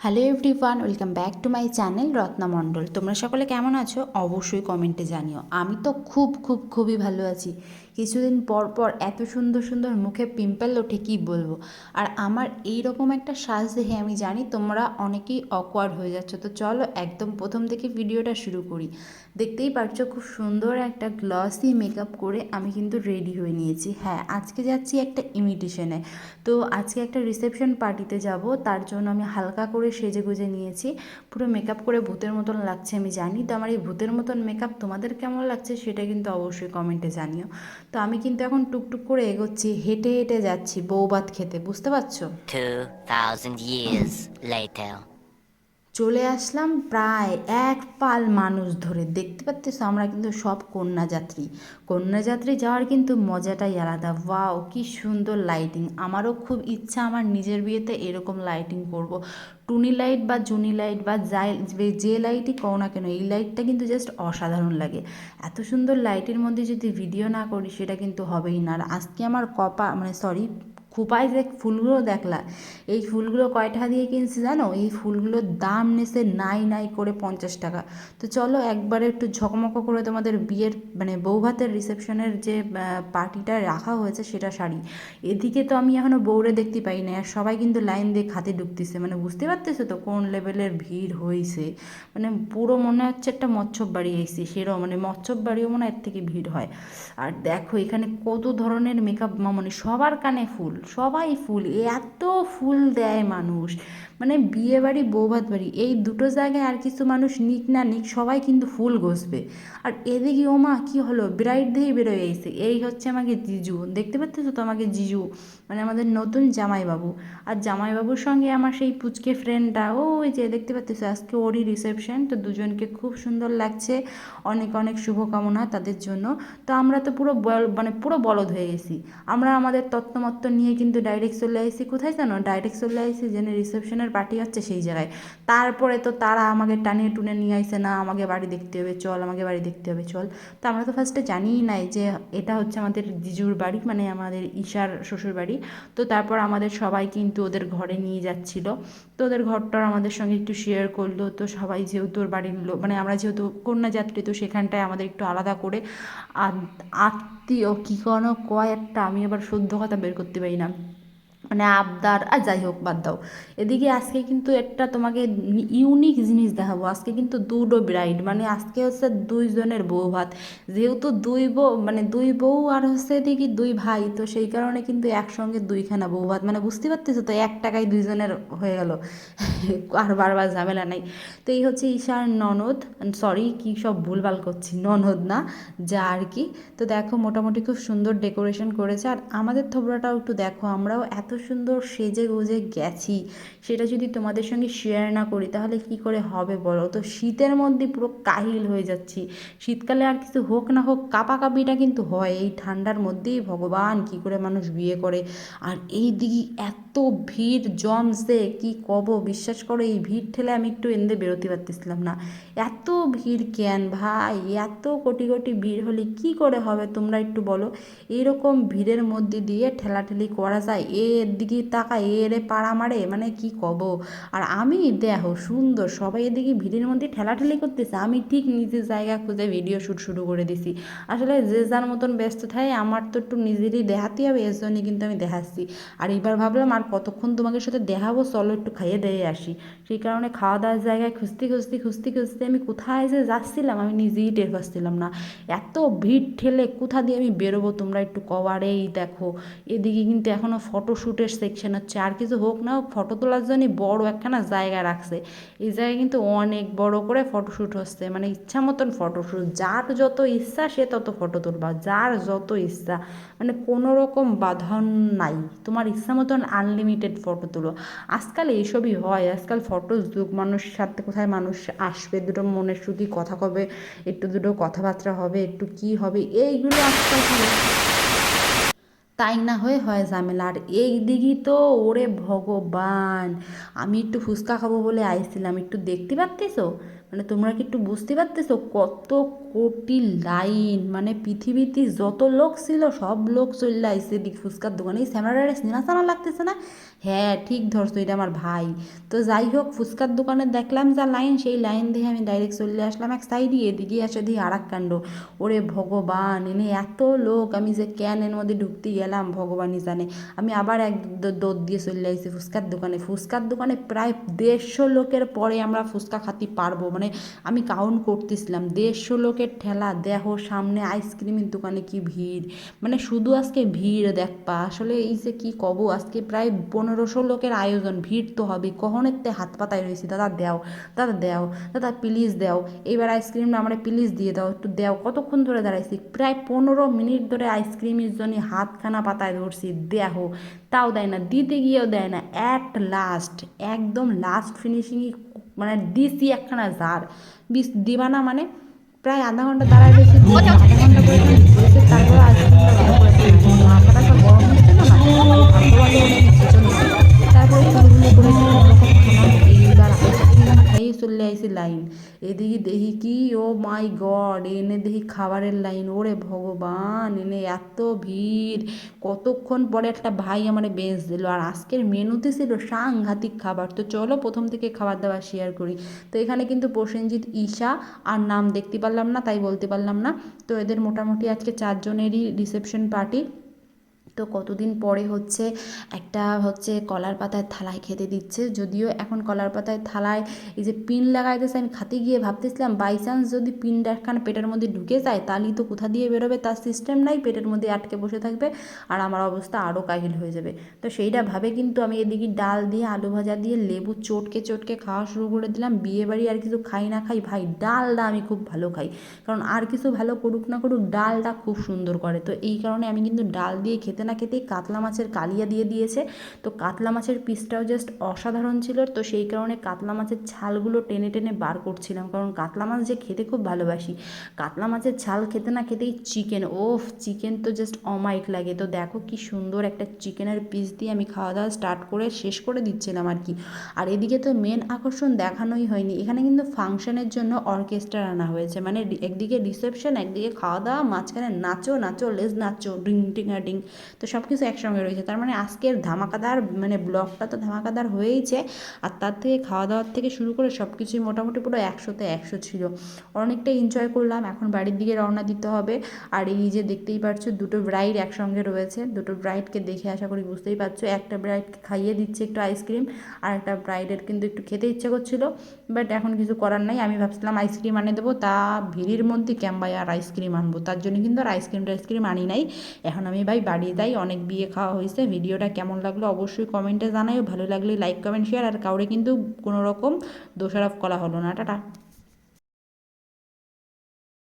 Hello everyone welcome back to my channel Ratna Mondal তোমরা সকলে কেমন আছো? অবশ্যই কমেন্টে জানিও। আমি তো খুব খুব, খুবই ভালো আছি। কিছুদিন পর পর এত সুন্দর সুন্দর মুখে পিম্পল ওঠে, কী বলব? আর আমার এই রকম একটা সাজ দেখে আমি জানি তোমরা অনেকেই অকওয়ার্ড হয়ে যাচ্ছ। তো চলো একদম প্রথম থেকে ভিডিওটা শুরু করি। দেখতেই পারছ খুব সুন্দর একটা গ্লসি মেকআপ করে আমি কিন্তু রেডি হয়ে নিয়েছি। হ্যাঁ আজকে যাচ্ছি একটা ইমিটেশনে তো আজকে একটা রিসেপশন পার্টিতে যাব, তার জন্য আমি হালকা করে সেজে গুজে নিয়েছি। পুরো মেকআপ করে ভূতের মতন লাগছে আমি জানি। তো আমার এই ভূতের মতন মেকআপ তোমাদের কেমন লাগছে সেটা কিন্তু অবশ্যই কমেন্টে জানিও। তো আমি কিন্তু এখন টুকটুক করে এগোচ্ছি হেঁটে হেঁটে যাচ্ছি বৌভাত খেতে বুঝতে পারছ 2,000 years later. চলে আসলাম প্রায় এক পাল মানুষ ধরে। দেখতে পাচ্ছিস আমরা কিন্তু সব কন্যাযাত্রী। কন্যাযাত্রী যাওয়ার কিন্তু মজাটাই আলাদা। ওয়াও, কি সুন্দর লাইটিং আমারও খুব ইচ্ছা আমার নিজের বিয়েতে এরকম লাইটিং করব। টুনি লাইট বা জুনি লাইট বা যাই যে লাইটই কও না কেন, এই লাইটটা কিন্তু জাস্ট অসাধারণ লাগে। এত সুন্দর লাইটের মধ্যে যদি ভিডিও না করি, সেটা কিন্তু হবেই না। আর আজকে আমার কপা মানে সরি খুপায় যে ফুলগুলো দেখলা, এই ফুলগুলো কয়টা দিয়ে কিনছি জানো? এই ফুলগুলোর দাম নেছে নাই নাই করে পঞ্চাশ টাকা। তো চলো একবারে একটু ঝকমকো করে তোমাদের বিয়ের মানে বৌভাতের রিসেপশনের যে পার্টিটা রাখা হয়েছে সেটা শাড়ি। এদিকে তো আমি এখনও বৌরে দেখতে পাই না আর সবাই কিন্তু লাইন দিয়ে খাতে ঢুকতেছে। মানে বুঝতে পারতেছো তো কোন লেভেলের ভিড় হয়েছে মানে পুরো মনে হচ্ছে একটা মৎস্য বাড়ি এসেছি সেরকম মানে মৎস্য বাড়িও মনে হয় এর থেকে ভিড় হয়। আর দেখো এখানে কত ধরনের মেকআপ মানে সবার কানে ফুল। সবাই ফুল এত ফুল দেয় মানুষ। মানে বিয়ে বাড়ি বৌভাত বাড়ি, এই দুটো জায়গায় আর কিছু মানুষ নিক না নিক, সবাই কিন্তু ফুল ঘষবে। আর এদিকে ওমা কি হলো? ব্রাইড দিয়েই বেরোয় এসে। এই হচ্ছে আমাকে জিজু। দেখতে পাচ্ছ তো আমাকে জিজু? মানে আমাদের নতুন জামাইবাবু। আর জামাইবাবুর সঙ্গে আমার সেই পুচকে ফ্রেন্ডটা ওই যে দেখতে পাচ্ছ, আজকে ওরই রিসেপশন তো দুজনকে খুব সুন্দর লাগছে। অনেক অনেক শুভকামনা তাদের জন্য। তো আমরা তো পুরো মানে পুরো বলদ হয়ে গেছি। আমরা আমাদের তত্ত্বমত্ত্ব নিয়ে কিন্তু ডাইরেক্ট চলে আসি কোথায় জানো? ডাইরেক্ট চলে আসি জেনে রিসেপশনের পার্টি হচ্ছে সেই জায়গায়। তারপরে তো তারা আমাকে টানিয়ে টুনে নিয়ে আসে না, আমাকে বাড়ি দেখতে হবে, চল আমাকে বাড়ি দেখতে হবে, চল। তো আমরা তো ফার্স্টে জানিই নাই যে এটা হচ্ছে আমাদের জিজুর বাড়ি মানে আমাদের ঈশার শ্বশুর বাড়ি। তো তারপর আমাদের সবাই কিন্তু ওদের ঘরে নিয়ে যাচ্ছিল। তো ওদের ঘরটার আমাদের সঙ্গে একটু শেয়ার করল। তো সবাই যেহেতু ওর বাড়ির লোক মানে আমরা যেহেতু কন্যাযাত্রী, তো সেখানটায় আমাদের একটু আলাদা করে আত্মীয় কী কোনো কয় একটা আমি আবার শুদ্ধ কথা বের করতে পারি না। মানে আবদার আর যাই হোক, বাদ দাও। এদিকে আজকে কিন্তু একটা তোমাকে ইউনিক জিনিস দেখাবো। আজকে কিন্তু দুটো ব্রাইড মানে আজকে হচ্ছে দুইজনের বউ ভাত। যেহেতু দুই বউ মানে দুই বউ আর হচ্ছে দেখি দুই ভাই, তো সেই কারণে কিন্তু একসঙ্গে দুইখানা বউ ভাত। মানে বুঝতে পারতেছো তো, এক টাকায় দুইজনের হয়ে গেল। আর বারবার ঝামেলা নাই। তো এই হচ্ছে ঈশার ননদ সরি কী সব ভুলভাল করছি, ননদ না, যা আর কি। তো দেখো, মোটামুটি খুব সুন্দর ডেকোরেশন করেছে। আর আমাদের থোবড়াটাও একটু দেখো, আমরাও এত সুন্দর সেজে গুজে গেছি, সেটা যদি তোমাদের সঙ্গে শেয়ার না করি, তাহলে কি করে হবে বলো? তো শীতের মধ্যে পুরো কাহিল হয়ে যাচ্ছি। শীতকালে আর কিছু হোক না হোক, কাপাকাপিটা কিন্তু হয়। এই ঠান্ডার মধ্যেই ভগবান কি করে মানুষ বিয়ে করে। আর এই দিকে এত ভিড় জমছে, কি কব? বিশ্বাস করো, এই ভিড় ঠেলে আমি একটু এনদে বেরোতে পারতেছিলাম না। এত ভিড় কেন ভাই? এত কোটি কোটি ভিড় হলে কি করে হবে তোমরা একটু বলো? এরকম ভিড়ের মধ্যে দিয়ে ঠেলাঠেলি করা যায় এর দিকে তাকা এরে পাড়া মারে মানে কি কব? আর আমি দেখো সুন্দর, সবাই এদিকে ভিড়ের মধ্যে ঠেলাঠেলি করতেছে। আমি ঠিক নিজের জায়গা খুঁজে ভিডিও শ্যুট শুরু করে দিছি। আসলে যে যার মতন ব্যস্ত থাকে আমার তো একটু নিজেরই দেখাতে হবে, এর জন্যই কিন্তু আমি দেখাচ্ছি। আর এবার ভাবলাম, আর কতক্ষণ তোমাদের সাথে দেখাবো? চলো একটু খাইয়ে দিয়ে আসি। সেই কারণে খাওয়া দাওয়ার জায়গায় খুঁজতে খুঁজতে খুঁজতে খুঁজতে আমি কোথায় যে যাচ্ছিলাম, আমি নিজেই টের পাচ্ছিলাম না। এত ভিড় ঠেলে কোথা দিয়ে আমি বেরোবো তোমরা একটু কভারেই দেখো, এদিকে কিন্তু এখনও ফটোশ্যুটের সেকশন হচ্ছে, আর কিছু হোক না হোক ফটো তোলার জন্যই বড় একখানা জায়গা রাখছে। এই জায়গায় কিন্তু অনেক বড় করে ফটোশ্যুট হচ্ছে মানে ইচ্ছা মতন ফটোশ্যুট যার যত ইচ্ছা, সে তত ফটো তুলবা। যার যত ইচ্ছা মানে কোনো রকম বাঁধন নাই। তোমার ইচ্ছা মতন আনলিমিটেড ফটো তুলো। আজকাল এইসবই হয়। আজকাল ফটো যুগ, মানুষ সাথে কোথায় মানুষ আসবে, দুটো মনের সুখী কথা কবে, একটু দুটো কথাবার্তা হবে, একটু কি হবে, এইগুলো আজকাল তাই না হয়ে হয় ঝামেলা। আর এই দিঘি তো, ওরে ভগবান। আমি একটু ফুচকা খাব বলে আইছিলাম, একটু দেখতে পারতেছো? মানে তোমরা কি একটু বুঝতে পারতেছো? কত কোটি লাইন মানে পৃথিবীতে যত লোক ছিল, সব লোক চলে আইসে দিক ফুচকার দোকানে, এই স্যামরাডারে সানা লাগতেছে না? হ্যাঁ ঠিক ধরছো, এটা আমার ভাই। তো যাই হোক, ফুচকার দোকানে দেখলাম যা লাইন, সেই লাইন দিয়ে আমি ডাইরেক্ট চলে আসলাম এক সাইডে এদিকে এসে দিই আর কাণ্ড। ওরে ভগবান, এনে এত লোক, আমি যে ক্যান এর মধ্যে ঢুকতে গেলাম, ভগবানই জানে। আমি আবার এক দৌড় দিয়ে চলে আসছি ফুচকার দোকানে। ফুচকার দোকানে প্রায় দেড়শো লোকের পরে আমরা ফুচকা খাতে পারব। মানে আমি কাউন্ট করতেছিলাম, দেড়শো লোকের ঠেলা, দেহ, সামনে আইসক্রিমের দোকানে কি ভিড়? মানে শুধু আজকে ভিড় দেখপা আসলে এই যে কি কব, আজকে প্রায় পনেরোশো লোকের আয়োজন ভিড় তো হবে কখনের তে হাত পাতায় রয়েছি দাদা দেও দাদা দেও দাদা প্লিজ দেও। এইবার আইসক্রিমটা আমরা প্লিজ দিয়ে দাও একটু দেও। কতক্ষণ ধরে দাঁড়াইছি? প্রায় পনেরো মিনিট ধরে আইসক্রিমের জন্য হাতখানা পাতায় ধরছি দেহ। তাও দেয় না দিতে গিয়েও দেয় না। অ্যাট লাস্ট একদম লাস্ট ফিনিশিংই মানে দিছি একখানা জার বিষ দিবা না মানে প্রায় আধা ঘণ্টা দাঁড়ায় রয়েছি। আধা ঘণ্টা করে তারপরে লাইন এদিকে দেখি কি ও মাই গড, এনে দেখি খাবারের লাইন, ওরে ভগবান, এনে এত ভিড়, কতক্ষণ পরে একটা ভাই আমার বেঞ্চ দিল আর আজকের মেনুতে ছিল সাংঘাতিক খাবার তো চলো প্রথম থেকে খাবার দাবার, শেয়ার করি। তো এখানে কিন্তু প্রসেনজিৎ, ঈশা আর নাম দেখতে পারলাম না, তাই বলতে পারলাম না। তো এদের মোটামুটি আজকে চারজনেরই রিসেপশন পার্টি তো কতদিন পরে হচ্ছে একটা হচ্ছে কলার পাতায় থালায় খেতে দিচ্ছে। যদিও এখন কলার পাতায় থালায় এই যে পিন লাগাইতেছে, আমি খাতে গিয়ে ভাবতেছিলাম বাই চান্স যদি পিন একখানা পেটের মধ্যে ঢুকে যায়, তাহলেই তো কোথা দিয়ে বেরোবে? তার সিস্টেম নাই, পেটের মধ্যে আটকে বসে থাকবে আর আমার অবস্থা আরও কাহিল হয়ে যাবে। তো সেইটা ভাবে কিন্তু আমি এদিকে ডাল দিয়ে, আলু ভাজা দিয়ে, লেবু চটকে চটকে খাওয়া শুরু করে দিলাম। বিয়ে বাড়ি আর কিছু খাই না খাই, ভাই ডালটা আমি খুব ভালো খাই। কারণ আর কিছু ভালো করুক না করুক, ডালটা খুব সুন্দর করে। তো এই কারণে আমি কিন্তু ডাল দিয়ে খেতে না খেতেই কাতলা মাছের কালিয়া দিয়ে দিয়েছে। তো কাতলা মাছের পিসটাও জাস্ট অসাধারণ ছিল। তো সেই কারণে কাতলা মাছের ছালগুলো টেনে টেনে বার করছিলাম। কারণ কাতলা মাছ যে খেতে খুব ভালোবাসি। কাতলা মাছের ছাল খেতে না খেতেই চিকেন ওফ চিকেন তো জাস্ট অমাইক লাগে। তো দেখো কি সুন্দর একটা চিকেনের পিস দিয়ে আমি খাওয়া দাওয়া স্টার্ট করে শেষ করে দিচ্ছিলাম আর কি। আর এদিকে তো মেন আকর্ষণ দেখানোই হয়নি। এখানে কিন্তু ফাংশনের জন্য অর্কেস্ট্রা আনা হয়েছে। মানে একদিকে রিসেপশন একদিকে খাওয়া দাওয়া মাঝখানে নাচো নাচো, লেজ নাচো ডিং টিং ডিং তো সব কিছু একসঙ্গে রয়েছে। তার মানে আজকের ধামাকাদার মানে ব্লগটা তো ধামাকাদার হয়েইছে আর তার থেকে খাওয়া দাওয়ার থেকে শুরু করে সব কিছুই মোটামুটি পুরো একশোতে একশো ছিল। অনেকটা এনজয় করলাম। এখন বাড়ির দিকে রওনা দিতে হবে। আর এই যে দেখতেই পারছ দুটো ব্রাইড একসঙ্গে রয়েছে। দুটো ব্রাইডকে দেখে আশা করি বুঝতেই পারছ। একটা ব্রাইডকে খাইয়ে দিচ্ছে একটু আইসক্রিম আর একটা ব্রাইডের কিন্তু একটু খেতে ইচ্ছে করছিল। বাট এখন কিছু করার নাই। আমি ভাবছিলাম আইসক্রিম আনিয়ে দেবো। তা ভিড়ের মধ্যে ক্যাম্বায় আর আইসক্রিম আনব। তার জন্য কিন্তু আর আইসক্রিম টাইসক্রিম আনি নাই। এখন আমি ভাই বাড়ি যাই অনেক বিয়ে খাওয়া হয়েছে। ভিডিওটা কেমন লাগল অবশ্যই কমেন্টে জানাই ভালো লাগলে লাইক কমেন্ট শেয়ার আর কাউরে কিন্তু কোনো রকম দোষারোপ করা হলো না। টাটা।